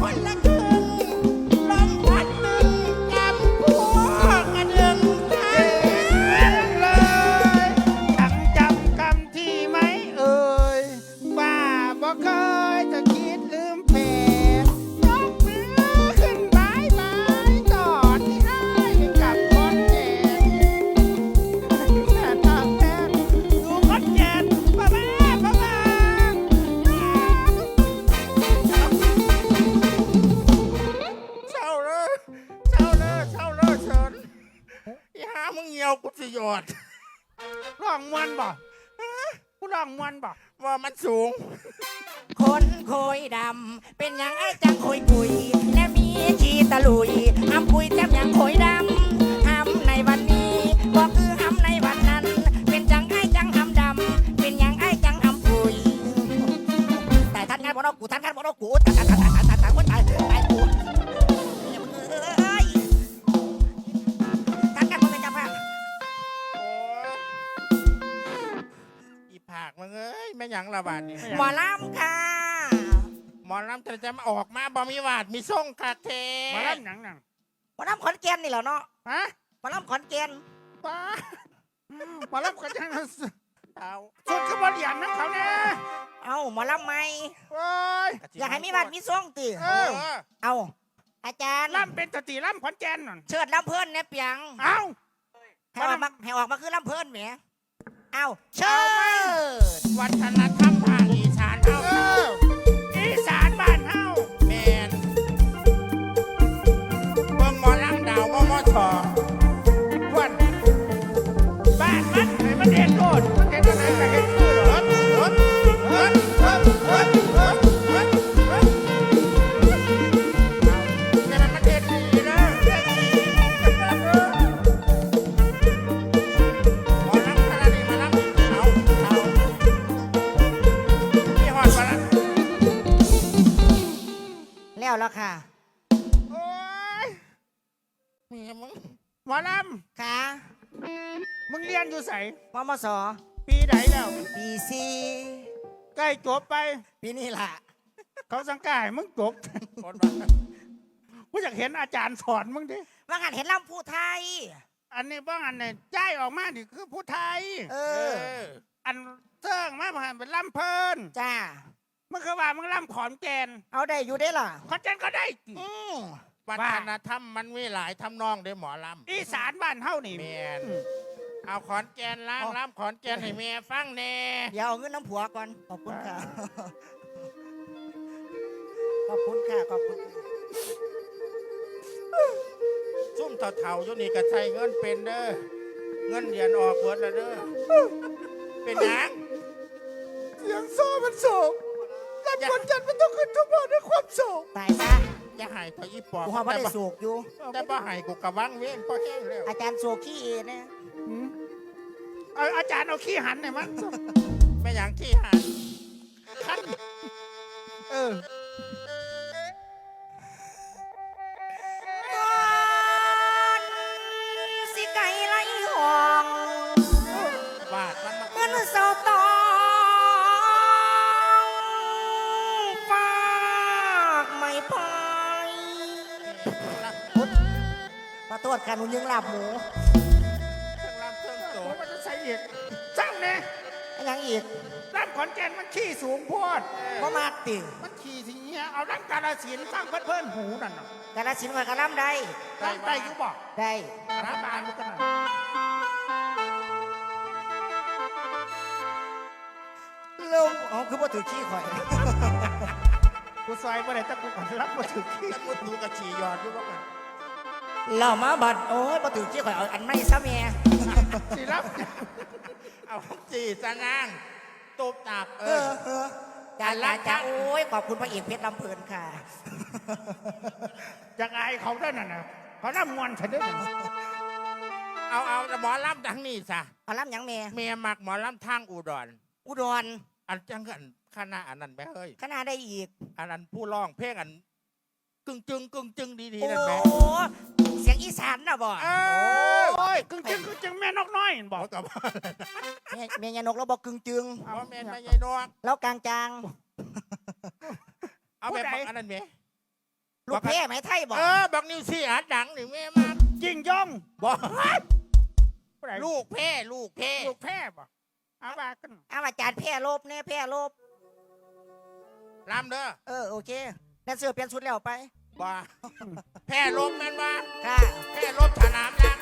คนละ มวนบ่ว่ามันสูง คนโคยดำ เป็นอย่างไอ้จังโคยปุยและมีขีตะลุยอ้ำคุยแจ่มอย่างโคยดำทำในวันนี้ก็คือทำในวันนั้น เป็นจังไอ้จังทำดำ เป็นอย่างไอ้จังห้ำคุยแต่ทัดงานบ่เนอกกูทัดงานบ่เนอกกูทัดทัดทัดทัดทัดทัด ลำจะจะมาออกมาบ่มีวาดมีส่งคาเทมาเล่นหนังหนังหมอลำขอนแก่นนี่แหละเนาะฮะหมอลำขอนแก่นป้ามาเล่นกันยังเอาสุดคือบอลเหรียญนะเขาเนี่ยเอาหมอลำไหมโอ้ยอยากให้มีบัตรมีซ่องตีเอเอออเอาอาจารย์ล่ำเป็นสติล่ำขอนแก่นนั่นเชิดลำเพิ่นเนี่ยเปียงเอ้าให้ออกมาให้ออกมาคือลำเพิ่นแหมเอาเชิดวัฒนธรรมภาคอีสานเฮา มึงเรียนอยู่ใสมมสปีไหนแล้ว ปีซีใกล้จบไป ปีนี้ล่ะเขาสังกายมึงจบคนว่ากูอยากเห็นอาจารย์สอนมึงดิ ว่างานเห็นลำผู้ไทย อันนี้บ้างอันเนี่ยจ่ายออกมานี่คือผู้ไทย เอเออออันเสื่องมาผ่านเป็นล่ำเพลินจ้า มึงคือว่ามึงล่ำขอนแก่นเอาได้อยู่ได้ล่ะ ขอนแก่นก็ได้ อืมวัฒนธรรมมันมีหลายทำนองเด้อหมอลำอีสานบ้านเฮานี่แมน เอาขอนแก่นล้างล้ำขอนแก่นให้แม่ฟังแน่เดี๋ยวเอาเงินน้ำผัวก่อน ขอบคุณค่ะ ขอบคุณค่ะ ขอบคุณค่ะซุ่มเถ่าๆอยู่นี่ก็ใช้เงินเป็นเด้อ เงินเดือนออกเบิดแล้วเด้อ เป็นหยังเสียงโซ่มันโศกล่ำขอนแก่นมันต้องขึ้นทุกวันด้วยความโศกตายซะจะใหายตัวอีปอบกูว่าไม่ได้สูกอยู่ แต่บ่ใหายกูกะวังเว้นพอแห้งแล้วอาจารย์โซขี้เอเนี่ยหืม เอาอาจารย์เอาขี้หันหน่อยมั้งแม่หยังที่หาคันเออก่อนสิไก่ไล่ห้องบาดมันมาเงินเสาตองฝากไม่ไปขอโทษค่ะหนูยังหลับหมู ดมันจะใส่อีกจ้างเนี่ยยังอีกล่ำขอนแก่นมันขี้สูงโพดพ่อมากติมันขี่ทีเนี้ยเอาดังกาลสินธุ์สร้างเพื่อนเพื่อนหูนั่นน่ะกาลสินธุ์กับกะลำได้ได้ได้อยุบอกได้รับบานมันกันน่ะลงอ๋อคือว่าถือขี้ข่อยกูซอยบ่ได้แตะกูก่อนรับมาถึงขี้แต่มุดดูกระฉี่หยอดด้วยว่ากันเรามาบัดโอ้ยบ่ถือขี้ข่อยเอาอันไม่ซะแม่สิรับ เอาจีสะนางตบตักเอเอออเออจ้าจ้าจ้าโอ้ยขอบคุณพระเอกเพชรลำเพลินค่ะจากอายเขาได้นั่นน่ะเขาล่ำมวนฉันได้นั่นเอาเอาหมอลำดังนี่ซะเอาลำหยังแม่เมียมักหมอลำทางอุดร อุดรอันจังกันคณะอันนั้นแม่เฮ้ยคณะได้อีก อันนั้นผู้ร้องเพลงอันกึ่งจึงกึ่งจึงดีโอ้ๆนั่นแหม่เสียง อีสานนะบ่เอโอ้อยกึ่งจึงกึ่งจึงแม่นกน้อยนั่นบบอกอกกับแม่แม่ยานกเราบอกกึ่งจึงเอาแม่นไม่ใช่นวกแล้วกลางจางเอาแบบอันนั้นแหม่ลูกเพ่ไหมไทยบอกเออบักนิวซี่อัดดังนี่แม่มากยิงย่องบอกผู้ใดลูกเพ่ลูกเพ่ลูกแพ้บ่เอาว่ากันเอาอาจารย์แพร่ลบเนี่ยแพร่ลบลำเด้อเออโอเคแดนเซอร์เปลี่ยนชุดแล้วไป บ่าแพ่ลมแม่นว่าค่ะ แพ่ลมสนามยังจ้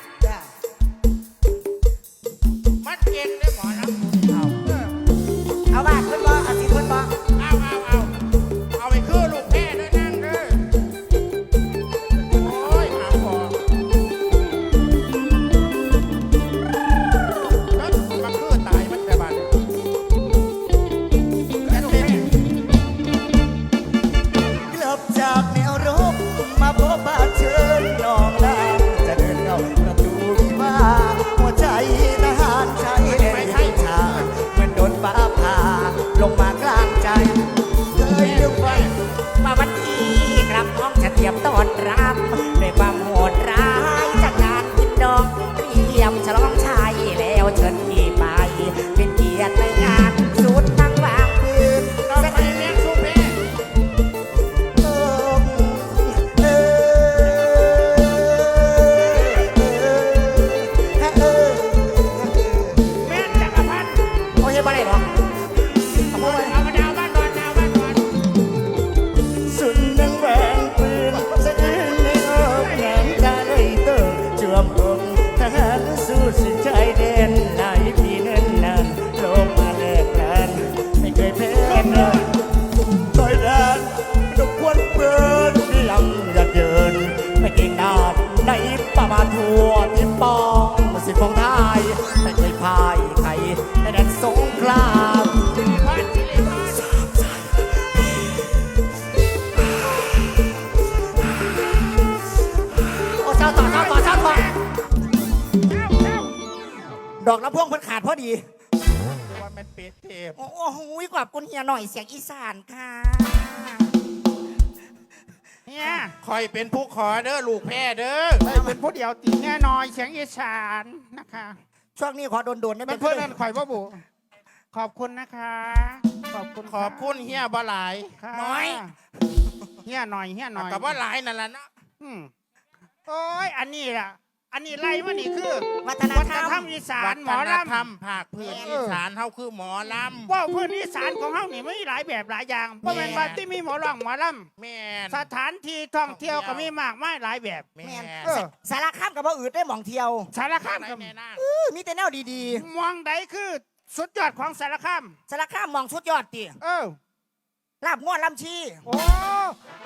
บ่ อกละพวงเพิ่นขาดพอดี ว่ามันเป็ดเทพโอ้โหกว่าคุณเฮียหน่อยเสียงอีสานค่ะเนี่ยคอยเป็นผู้ขอเด้อลูกแพ้เด้อได้เป็นผู้เดียวตีแน่นอนเสียงอีสานนะคะช่วงนี้ขอโดนๆได้ไหมเป็นเพื่อนนั่นข่อยว่าบุขอบคุณนะคะ ขอบคุณขอบคุณเฮียบ่หลายค่ะเฮียหน่อยเฮียหน่อยกับว่าหลายนั่นแหละเนาะอืมโอ้ยอันนี้ล่ะ อันนี้ไล่มานี่คือวัฒนวัฒธรนรมธรรมอีสานหมอวัฒนธรรมลำภาคพื้นอีสานเฮาคือหมอลำว่าพื้นอีสานของเฮานี่ไม่หลายแบบหลายอย่างเพราะเป็นว่าที่มีหมอร้องหมอลแม่นำสถานที่ท่องเที่ยวก็มีมากมายหลายแบบแม่แม่นนเออสารข้ามกับว่าอืดได้หมองเที่ยวสารคามไหนก็แม่นางอื้อมีแต่แนวดีมองใดคือสุดยอดของสารคาม ๆสารข้ามมองสุดยอดตีเออ ลาบง่วนลำชีโอ้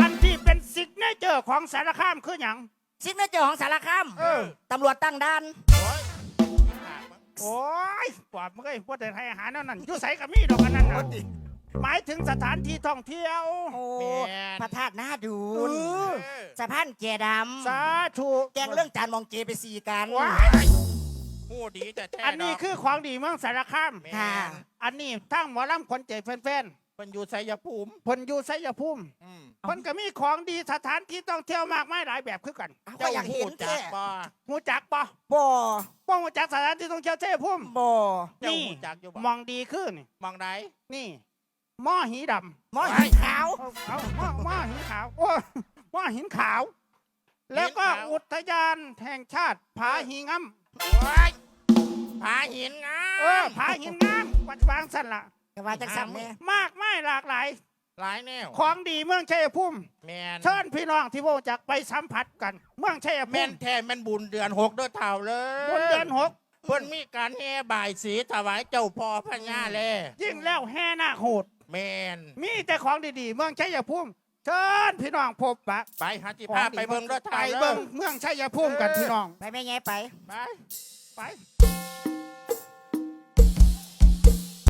อันที่เป็นซิกเนเจอร์ของสารคามคืออย่าง ซิกเนเจอร์ของสารข้ามเออ ตำรวจตั้งด่าน โอ้ยโอ้ยปอบมึงเอ้ยพวกเดินให้อาหารนั่นนั่นอยู่ใส่กับมีดอกอันนั้นน่ะหมายถึงสถานที่ท่องเที่ยวโอ้พระธาตุหน้าดูเอนอสะพานแก่ดสาธุำแกงเรื่องจานมองเจไปสีกัน ว้าหูดีแต่แท้อันนี้คือของดีเมืองสารคามแม่ค่ะนอันนี้ทั้งหมอลำคนใจแฟน มันอยู่ชัยภูมิๆเพนอยู่ไสยภูมิอืมเพนก็มีของดีสถานที่ท่องเที่ยวมากมายหลายแบบคือกันเอาก็อยากเห็นจัแค่กบ่หูจักปะบ่ป้องหูจักสถานที่ท่องเที่ยวเทพภูมิบ่เจ้านี่หูจักอยู่บ่มองดีขึ้นนี่มองใดนี่หม้อหีดำ หมอหินขาว เอาเอาหม้อหม้อหินขาวโอ้ยหม้อหินขาว แล้วก็อุทยานแห่งชาติผาหิงำโอ้ยผาหินงาเออผาหินงามวัดวางสันละ แต่ว่าจังสันเนี่ยมากมายหลากหลาย หลายแนวของดีเมืองชัยภูมิแม่นเชิญพี่น้องที่โบจักไปสัมผัสกัน เมืองชัยภูแม่นมิแท้แม่นบุญเดือนหกเด้อเท่าเลยบนเดือนหกเพิ่นมีการแห่บ่ายสีถวายเจ้าพ่อพญาแลยิ่งแล้วแห่นาคโหดแม่นมีแต่ของดีๆ เมืองชัยภูมิเชิญพี่น้องพบปะไปหาจิพาไปเบิ่งเด้อไปเท่าเบิ่งเมืองชัยภูมิกันพี่น้อง ไปไม่ไงไป ไป ไป